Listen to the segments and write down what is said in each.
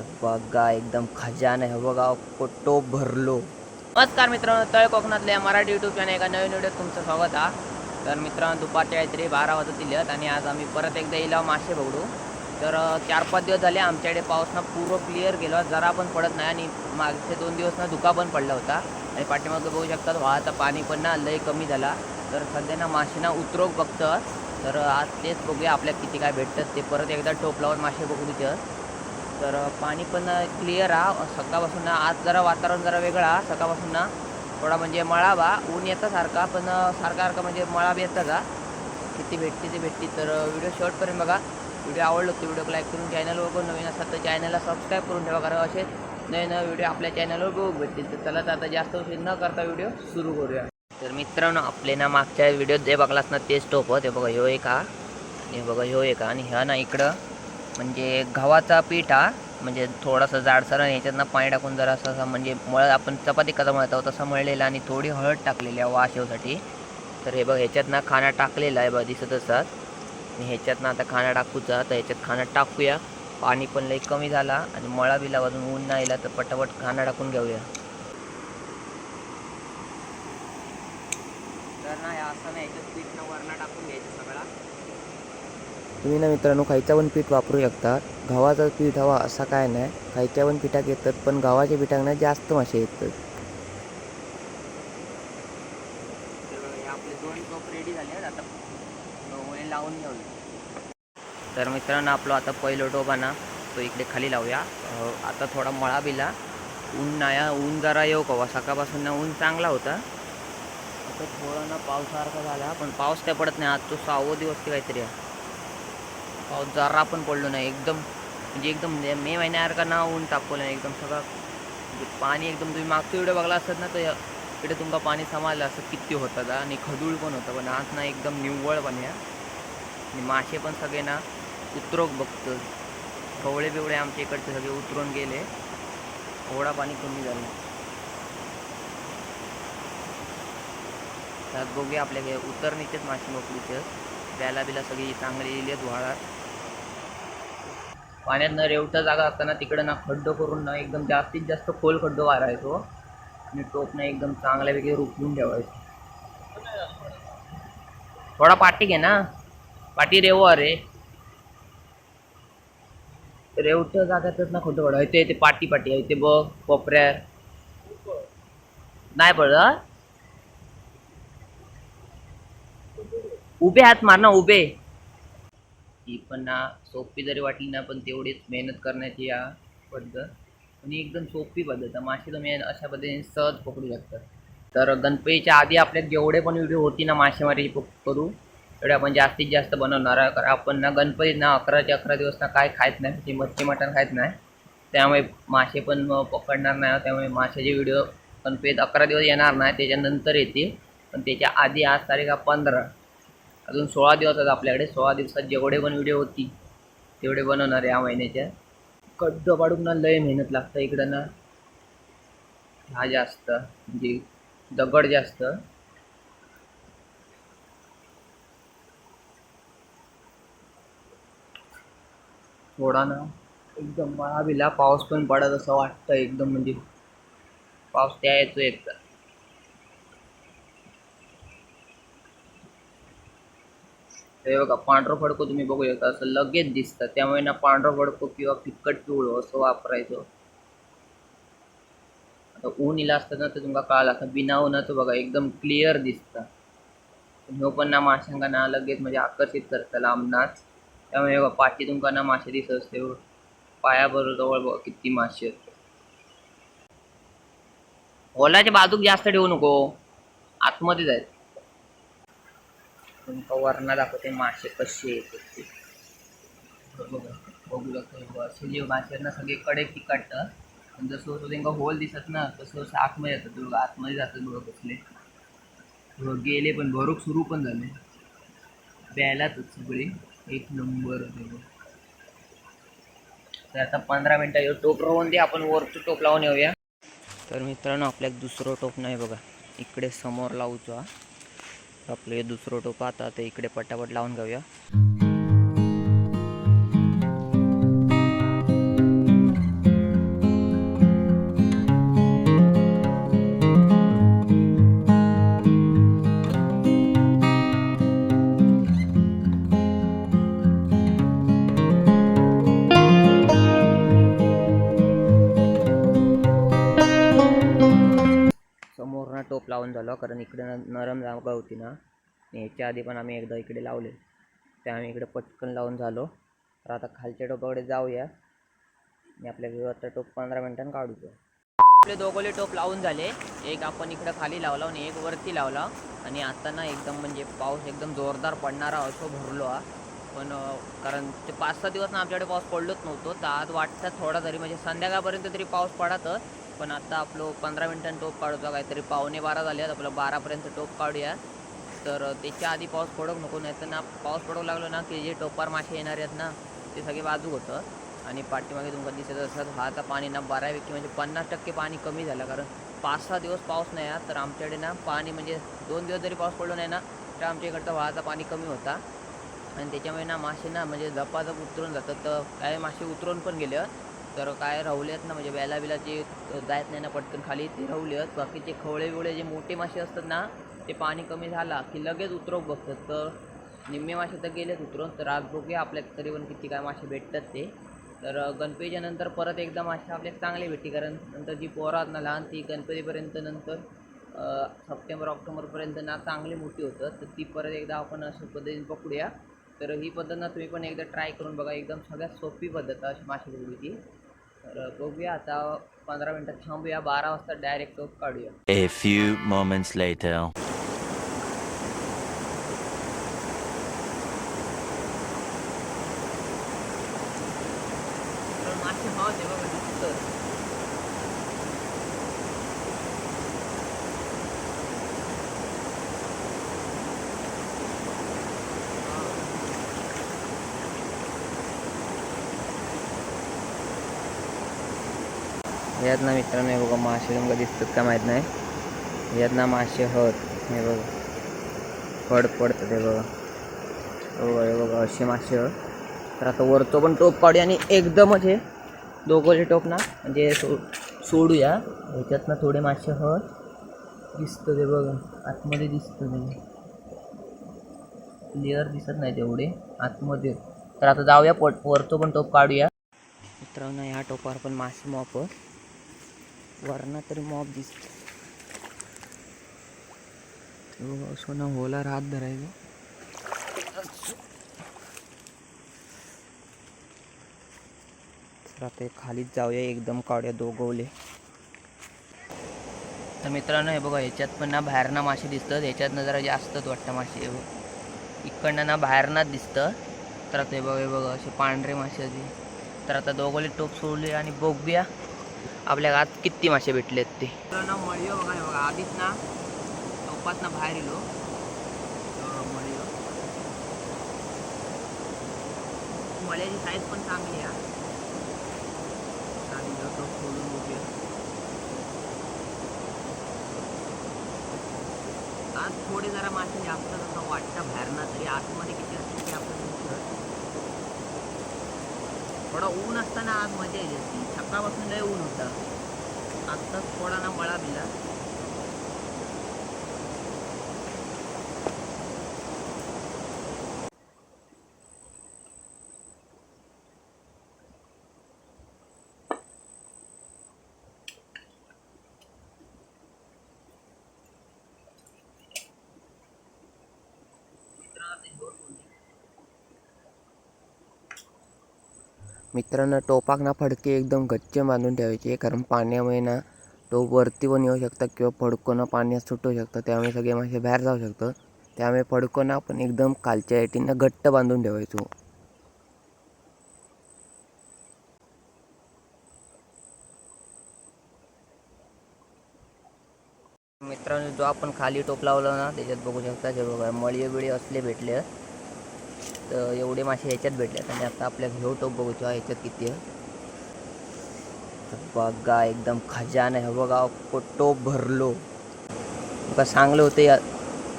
बघा एकदम खजान आहे. बघा टोप भरलो. नमस्कार मित्रांनो तळ कोकणातल्या मराठी युट्यूब चॅनल एका नवीन व्हिडिओत तुमचं स्वागत आहे. तर मित्रांनो दुपारच्या काहीतरी बारा वाजतील आणि आज आम्ही परत एकदा येईल मासे बघडू तर चार पाच दिवस झाले आमच्याकडे पाऊस ना पूर्ण क्लिअर गेलो जरा पण पडत नाही आणि मागचे दोन दिवस ना धुका पण पडला होता. आणि पाठीमागं बघू शकतात वाहतं पाणी पण ना लय कमी झाला. तर सध्या ना मासे ना उतरोक बघतं तर आज तेच बघूया आपल्या किती काय भेटतात ते परत एकदा टोप लावून मासे बघू तिथं. तर पाणी पण क्लिअर आहे सकाळपासून ना आज जरा वातावरण जरा वेगळा सकाळपासून ना थोडा म्हणजे मळावा ऊन येतं सारखा पण सारखा सारखा म्हणजे मळा बी येतं का किती भेटते ते भेटते. तर व्हिडिओ शेवटपर्यंत बघा. व्हिडिओ आवडलो तर व्हिडिओ लाईक करून चॅनलवर बघून नवीन असतात तर चॅनलला सबस्क्राईब करून ठेवा. कारण असे नवीन नवीन व्हिडिओ आपल्या चॅनलवर बघू भेटतील. तर चला तर आता जास्त उशीर न करता व्हिडिओ सुरू करूया. तर मित्रांनो आपले ना मागच्या व्हिडिओत जे बघलास ना तेच टोप हो. ते बघा ह्यो एक हा आणि हे बघा ह्यो एक आणि ह्या ना इकडं म्हणजे गव्हाचा पीठ हा म्हणजे थोडासा जाडसर आणि ह्याच्यातनं पाणी टाकून जरा असं असं म्हणजे मळ आपण चपाती कसा मळतो तसं मळलेला आणि थोडी हळद टाकलेली आहे वाशेवसाठी तर हे बघ ह्याच्यातनं खाना टाकलेला आहे बघ दिसत असतात. आणि ह्याच्यातनं आता खाना टाकूचा तर ह्याच्यात खाना टाकूया. पाणी पण लई कमी झाला आणि मळा बिला वाजून ऊन नाही तर पटापट खाना टाकून घेऊया. तर नाही असं नाही याच्यात पीठ न वरणा टाकून तुम्ही ना मित्रांनो खायचं पण पीठ वापरू शकता. गव्हाचं पीठ हवा असा काय नाही. खायच्या पण पिठाक येतात पण गव्हाच्या पिठाक जास्त मासे येतात. दोन रेडी झाले आहेत आता लावून तर मित्रांनो आपलं आता पहिलं टोप आणा ना तो इकडे खाली लावूया. आता थोडा मळा बिला. ऊन नाया ऊन जरा येऊ कवा सकाळपासून ना ऊन चांगला होता. आता थोडा ना पावसासारखा झाला पण पाऊस काय पडत नाही. आज तो सहावं दिवस ते काहीतरी आहे. पाऊस जरा पण पडलो नाही एकदम. म्हणजे एकदम मे महिन्यासारखा ना ऊन तापवलं नाही एकदम सगळं. म्हणजे पाणी एकदम तुम्ही मागचं व्हिडिओ बघला असतात ना तर इकडे तुमका पाणी समाजलं असं किती होतं आणि खदूळ पण होतं पण आज ना एकदम निव्वळ पाणी या. आणि मासे पण सगळे ना उतरोक बघतं. कवळे बिवळे आमच्या इकडचे सगळे उतरून गेले. थोडा पाणी कमी झालं. त्यात बघूया आपल्या उतरणीचेच मासे मोकळीचे. प्याला बिला सगळी चांगली इलेत वाळात. पाण्यात न रेवटा जागा असताना तिकडं ना खड्डो करून ना एकदम जास्तीत जास्त खोल खड्डो वारायचो. आणि टोपनं एकदम चांगल्यापैकी रुपवून ठेवायचो. थोडा पाठी घे ना. पाठी रेवो अरे. रेवट जागातच ना खड्डो पडा इथे इथे पाटी पाटी आहे इथे बघ कोपऱ्या नाही पडत. उभे हात मार ना उभे. ती पण ना सोपी जरी वाटली ना पण तेवढीच मेहनत करण्याची या पद्धत. आणि एकदम सोपी पद्धत. आहे मासे तुम्ही अशा पद्धतीने सहज पकडू शकतात तर गणपतीच्या आधी आपल्यात जेवढे पण व्हिडिओ होती ना मासेमारी पक- करू तेवढे आपण जास्तीत जास्त बनवणार आहे कारण आपण ना गणपतीत ना अकराचे अकरा दिवस ना काय खायत नाही. म्हणजे मच्छी मटण खायत नाही. त्यामुळे मासे पण पकडणार नाही त्यामुळे माशाचे व्हिडिओ गणपतीत अकरा दिवस येणार नाही. त्याच्यानंतर येतील. पण त्याच्या आधी आज तारीख पंधरा. अजून सोळा दिवस आहेत आपल्याकडे. सोळा दिवसात जेवढे पण व्हिडिओ होती तेवढे बनवणार या महिन्याच्या. कड्ड पाडून ना लय मेहनत लागतं इकडं ना. हा जास्त म्हणजे दगड जास्त. थोडा ना एकदम मळाविला पाऊस पण पडत असं वाटतं एकदम म्हणजे पाऊस त्या येतो एकदा हे बघा पांढरं फडकं तुम्ही बघू शकता. असं लगेच दिसतं. त्यामुळे ना पांढरं फडकं किंवा फिक्कट पिवळं असं वापरायचं. आता ऊन इला असतं ना तर तुमका कळालं असं बिना उन्हाचं बघा एकदम क्लिअर दिसतं. ह्यो पण ना माशांका ना लगेच म्हणजे आकर्षित करतं लांबनाच. त्यामुळे बघा पाठी तुमका ना मासे दिसत असते पायाबरोबर जवळ बघा किती मासे. असते होलाच्या बाजूक जास्त ठेवू नको. आतमध्येच आहेत तुमका वरणा दाखवते मासे कसे येतात बघू शकतो असे जे मासे ना सगळे कडे पिकाटतात पण जसं जसं त्यांना होल दिसत ना तसं तसं आतमध्ये जातात बघा आतमध्ये जातात बघा कसले बघा, गेले पण भरूक सुरू पण झाले. प्यायलातच सगळे. एक नंबर तर आता पंधरा मिनटं येऊ टोप राहून दे आपण वरचं टोप लावून येऊया. तर मित्रांनो आपल्या दुसरं टोप नाही बघा. इकडे समोर लावूचा आपलं हे दुसरं टोप आता ते इकडे पटापट लावून घेऊया. लावून झालो कारण इकडे न- नरम जागा होती ना. याच्या आधी पण आम्ही एकदा इकडे लावले. ते आम्ही इकडे पटकन लावून झालो. तर आता खालच्या टोपाकडे जाऊया. आणि आपल्या विवाहचा टोप पंधरा मिनिटांनी काढूया आपले दोघोले टोप लावून झाले. एक आपण इकडं खाली लावला आणि एक वरती लावला. आणि आता ना एकदम म्हणजे पाऊस एकदम जोरदार पडणारा असो भरलो हा. पण कारण ते पाच सहा दिवस ना आमच्याकडे पाऊस पडलोच नव्हतो. तर आज वाटतं थोडा तरी म्हणजे संध्याकाळपर्यंत तरी पाऊस पडातच. पण आता आपलं पंधरा मिनिटांनी टोप काढतो काहीतरी. पावणे बारा झाले आहेत आपलं बारापर्यंत टोप काढूया. तर त्याच्या आधी पाऊस पडक नको नाही तर ना पाऊस पडू लागलो ना की जे टोपार मासे येणार आहेत ना ते सगळे बाजू होतं. आणि पाठीमागे तुमचं दिसत असतात हाचा पाणी ना बऱ्यापैकी म्हणजे पन्नास टक्के पाणी कमी झालं. कारण पाच सहा दिवस पाऊस नाही आहे तर आमच्याकडे ना पाणी म्हणजे दोन दिवस जरी पाऊस पडलो नाही ना तर आमच्या इकडचा व्हाचा पाणी कमी होता. आणि त्याच्यामुळे ना मासे ना म्हणजे झपाझप उतरून जातात. तर काही मासे उतरून पण गेले. तर काय राहुले आहेत ना म्हणजे बेला बिला जे जायत नाही ना पटकन खाली ते राहुले आहेत बाकीचे खवळे बिवळे जे मोठे मासे असतात ना ते पाणी कमी झाला की लगेच उतरवू बघतात. तर निम्मे मासे तर गेलेच उतरून तर आज बघूया आपल्या तरी पण किती काय मासे भेटतात ते. तर गणपतीच्या नंतर परत एकदा मासे आपल्याला चांगले भेटते कारण नंतर जी पोरं आहेत ना लहान ती गणपतीपर्यंत नंतर सप्टेंबर ऑक्टोबरपर्यंत ना चांगली मोठी होतं तर ती परत एकदा आपण अशा पद्धतीने पकडूया. तर ही पद्धत ना तुम्ही पण एकदा ट्राय करून बघा. एकदम सगळ्यात सोपी पद्धत आहे अशी मासे पकडूची तर बघूया आता पंधरा मिनटात थांबूया बारा वाजता डायरेक्ट टोप काढूया A few moments later. यात ना मित्रांनो हे बघा मासे तुमका दिसतात का माहीत नाही? यात ना मासे हत हे बघा. फड पडतं हे बघा. बघा हे बघा असे मासे हत तर आता वरतो पण टोप काढूया आणि एकदमच हे दोघंचे टोप ना म्हणजे सो सोडूया. ह्याच्यात ना थोडे मासे हत दिसतं ते बघा. आतमध्ये दिसतं ते. क्लिअर दिसत नाही तेवढे आतमध्ये. तर आता जाऊया पट वरतो पण टोप काढूया. मित्रांनो ह्या टोपावर पण मासे मोफत. वरना तरी मॉब दिसत सोना होला हात धरायचं. तर आता हे खालीच जाऊया एकदम काढूया दोघवले तर मित्रांनो हे बघा ह्याच्यात पण ना बाहेरना मासे दिसतात ह्याच्यातनं जरा जास्तच वाटतं मासे हे बघ. इकडनं ना बाहेरनाच दिसतं. तर आता हे बघा हे बघा असे पांढरे मासे तर आता दोघोले टोप सोडले आणि बघूया. आपल्या आत किती मासे भेटलेत ते? ना मळियो बघा बघा आधीच ना चौपात ना बाहेर येलो. मळियो. मळ्याची साईज पण चांगली आहे. आधी जाऊ बघूया. आज थोडे जरा मासे जास्त जसं वाटतं बाहेर ना तरी आतमध्ये किती असतील ते आपण थोडा ऊन असताना आज मजा येते. ती सकाळपासून लय ऊन होतं. आत्ताच थोडा ना मळा बिला. मित्रांनो टोपाक ना फडके एकदम गच्च बांधून ठेवायचे कारण पाण्यामुळे ना टोप वरती पण येऊ शकतात किंवा फडकोनं पाण्यात सुटू शकतं. त्यामुळे सगळे मासे बाहेर जाऊ शकतात त्यामुळे फडकोनं आपण एकदम खालच्या एटीनं घट्ट बांधून ठेवायचो. मित्रांनो जो आपण खाली टोप लावला ना त्याच्यात बघू शकता हे बघा मळी बिळी असले भेटले. तर एवढे मासे ह्याच्यात भेटले आणि आता आपल्या घेऊ टोप बघू तेव्हा ह्याच्यात किती आहे. बघा एकदम खजान आहे. बघा पोटो टोप भरलो. बघा चांगलं होतं या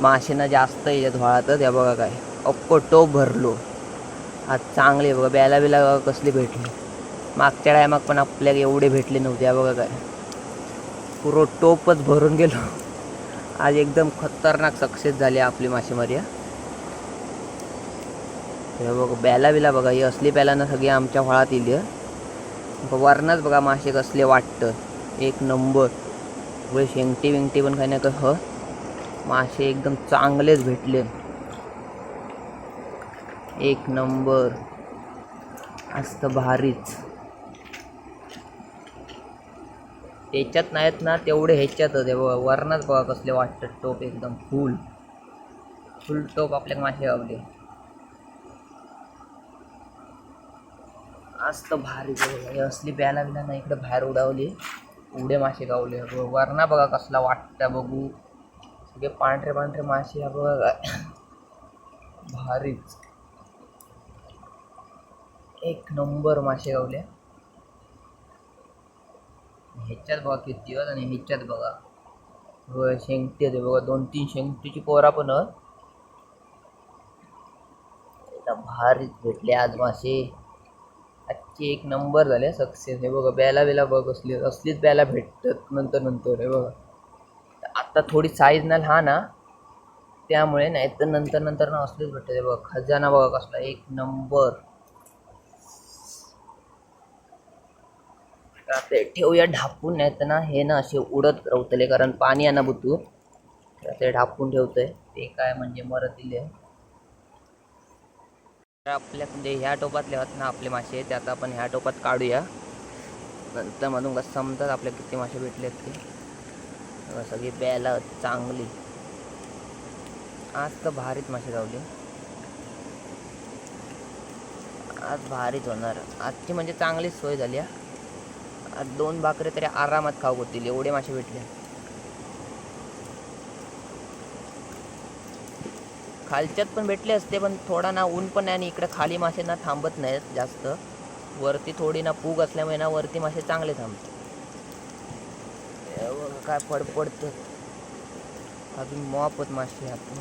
माशेनं जास्त याच्यात व्हाळातच या बघा काय. अख्खो टोप भरलो. आज चांगले आहे. बघा बेला बिला बघा कसले भेटले. मागच्या टायमाग पण आपल्याला एवढे भेटले नव्हते. या बघा काय. पुरो टोपच भरून गेलो. आज एकदम खतरनाक सक्सेस झाली आपली मासेमारी हे बघ बॅला बिला बघा ही असली बॅलानं सगळी आमच्या फळात येईल वरनच बघा मासे कसले वाटतं. एक नंबर. सगळे शेंगटी विंगटी पण काही नाही कसं ह. मासे एकदम चांगलेच भेटले. एक नंबर. असतं भारीच. त्याच्यात नाहीत ना तेवढे ह्याच्यातच आहे बघा वरणाच बघा कसले वाटतं. टोप एकदम फुल फुल टोप आपल्या मासे गावले मस्त भारी असली प्याला बिला ना इकडे बाहेर उडावली. उडे मासे गावले. वरणा बघा कसला वाटता बघू. सगळे पांढरे पांढरे मासे हा बघा. भारीच एक नंबर मासे गावले. ह्याच्यात बघा किती दिवस आणि ह्याच्यात बघा. शेंगटी होते बघा दोन तीन शेंगटीची पोरा पण भारीच भेटले आज मासे. आजची एक नंबर झाले सक्सेस हे बघा बेला बेला बघ असली असलीच बेला भेटतात नंतर नंतर हे बघा. आता थोडी साईज ना लहान हा. त्यामुळे नाही तर नंतर नंतर ना असलीच भेटत हे बघा खजाना बघा कसला एक नंबर. ते ठेवूया ढापून नाही तर ना हे ना असे उडत रवतले कारण पाणी आहे ना बुतू. ते ढापून ठेवतंय. ते काय म्हणजे मरतील. हे. आपल्या म्हणजे ह्या टोपातले आहेत ना आपले मासे ते आता आपण ह्या टोपात काढूया. नंतर मधून कसं समजतात आपल्या किती मासे भेटले आहेत ते सगळी प्यायला चांगली. आज तर भारीच मासे गावले आज भारीच होणार. आजची म्हणजे चांगलीच सोय झाली आज दोन भाकरी तरी आरामात खाऊ होतील एवढे मासे भेटले. खालच्यात पण भेटले असते पण थोडा ना ऊन पण आहे आणि इकडे खाली मासे ना थांबत नाहीत जास्त. वरती थोडी ना पूग असल्यामुळे ना वरती मासे चांगले थांबतात. हे बघा काय पडपडत अजून मॉपत मासे आपण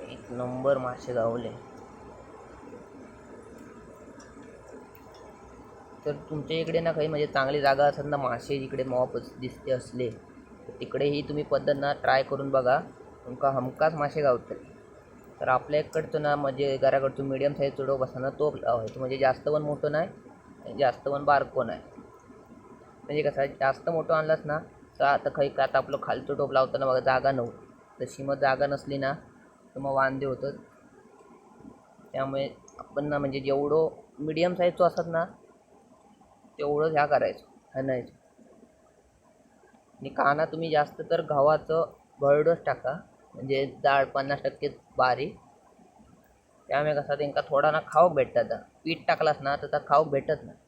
एक नंबर मासे गावले. तर तुमच्या इकडे ना काही म्हणजे चांगली जागा असेल ना मासे इकडे मॉप दिसते असले तर तिकडेही तुम्ही पद्धत ना ट्राय करून बघा. तुमका हमखास मासे गावतात. तर आपल्या इकडचं ना म्हणजे घराकडचं मिडियम साईज चुडो बसा ना तो लावायचं म्हणजे जास्त पण मोठं नाही जास्त पण बारको नाही. म्हणजे कसं आहे, जास्त मोठं आणलाच ना तर आता काही का आता आपलं खालचं टोप लावताना बघा जागा नव्हती तशी मग जागा नसली ना तर मग वांदे होतं त्यामुळे आपण ना म्हणजे जेवढं मिडियम साईजचं असत ना तेवढंच ह्या करायचं आणायचं. आणि काना तुम्ही जास्त तर गव्हाचं भरडच टाका म्हणजे डाळ पन्नास टक्के बारीक. त्यामुळे कसं त्यांना थोडा ना खाऊक भेटतात पीठ टाकलास ना तर खाऊक भेटत नाही.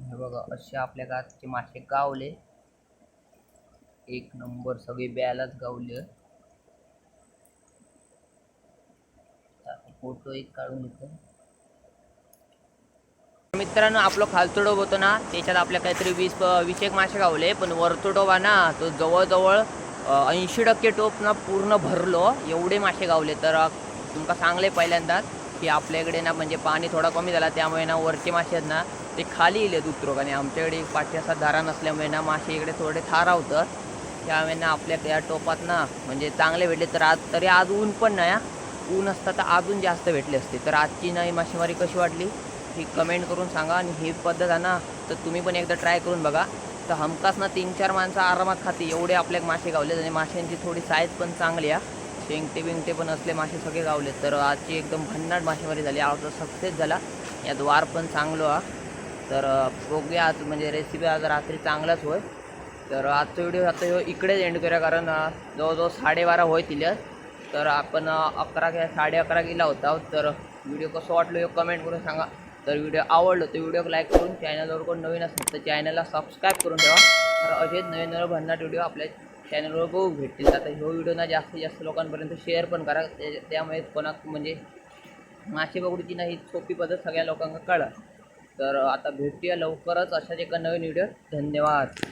हे बघा असे आपल्या गावचे मासे गावले. एक नंबर सगळे ब्यालाच गावले. फोटो एक काढून घेतो मित्रांनो आपलं खालचं डोब होतो ना त्याच्यात आपल्या काहीतरी वीस वीस एक मासे गावले पण वरतो डोब ना तो जवळजवळ ऐंशी टक्के टोप ना पूर्ण भरलो एवढे मासे गावले. तर तुमका सांगले पहिल्यांदाच की आपल्या इकडे ना म्हणजे पाणी थोडा कमी झाला त्यामुळे ना वरचे मासे आहेत ना ते खाली येलेत उतरोगाने आणि आमच्याकडे पाठी असा धारा नसल्यामुळे ना मासे इकडे थोडे थारावतात त्यामुळे ना आपल्या या टोपात ना म्हणजे चांगले भेटले. तर आज तरी आज ऊन पण नाही हा. ऊन असता तर अजून जास्त भेटले असते. तर आजची नाही मासेमारी कशी वाटली? ही कमेंट करून सांगा आणि ही पद्धत आहे ना तर तुम्ही पण एकदा ट्राय करून बघा. तर हमखास ना तीन चार माणसं आरामात खाते एवढे आपल्या मासे गावले आणि माशांची थोडी साईज पण चांगली आहे. शेंगटे बिंगटे पण असले मासे सगळे गावले तर आजची एकदम भन्नाट मासेमारी झाली आज सक्सेस झाला. यात वार पण चांगलो हा तर बघूया आज म्हणजे रेसिपी आज रात्री चांगलाच होय. तर आजचा व्हिडिओ आता ह्यो इकडेच एंड करूया कारण जवळजवळ साडेबारा होईल तर आपण अकरा किंवा साडे अकरा गेला होता तर व्हिडिओ कसं वाटलो हे कमेंट करून सांगा. तर व्हिडिओ आवडलं तर व्हिडिओ लाईक करून चॅनलवर कोण नवीन असेल तर चॅनलला सबस्क्राईब करून ठेवा. तर असेच नवीन नवीन भन्नाट व्हिडिओ आपल्या चॅनलवर बघू भेटतील. आता ह्यो व्हिडिओना जास्तीत जास्त लोकांपर्यंत शेअर पण करा. त्यामुळे कोणाक म्हणजे मासे बघडूची नाही सोपी पद्धत सगळ्या लोकांना कळा. तर आता भेटूया लवकरच अशाच एका नवीन व्हिडिओ धन्यवाद.